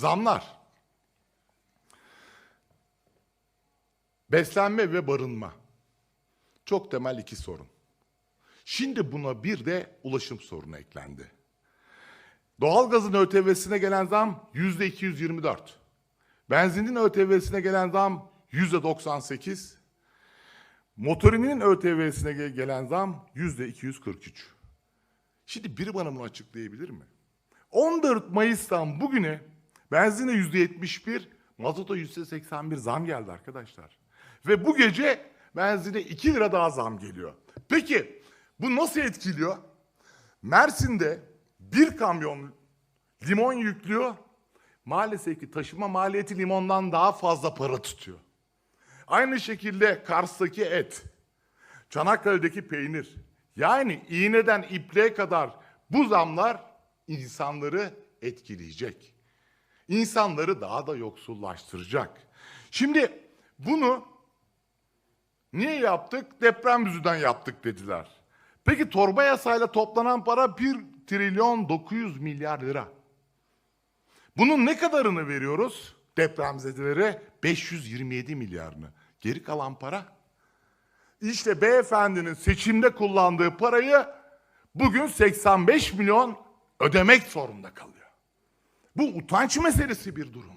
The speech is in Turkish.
Zamlar. Beslenme ve barınma. Çok temel iki sorun. Şimdi buna bir de ulaşım sorunu eklendi. Doğalgazın ÖTV'sine gelen zam yüzde 224. Benzinin ÖTV'sine gelen zam yüzde 98. Motorinin ÖTV'sine ge- gelen zam yüzde 243. Şimdi biri bana bunu açıklayabilir mi? 14 Mayıs'tan bugüne benzine yüzde 71, mazota yüzde 81 zam geldi arkadaşlar. Ve bu gece benzine 2 lira daha zam geliyor. Peki bu nasıl etkiliyor? Mersin'de bir kamyon limon yüklüyor. Maalesef ki taşıma maliyeti limondan daha fazla para tutuyor. Aynı şekilde Kars'taki et, Çanakkale'deki peynir. Yani iğneden ipliğe kadar bu zamlar insanları etkileyecek. İnsanları daha da yoksullaştıracak. Şimdi bunu niye yaptık? Deprem yüzünden yaptık dediler. Peki torba yasayla toplanan para 1 trilyon 900 milyar lira. Bunun ne kadarını veriyoruz? Depremzedelere 527 milyarını. Geri kalan para? İşte beyefendinin seçimde kullandığı parayı bugün 85 milyon ödemek zorunda kalıyor. Bu utanç meselesi bir durum.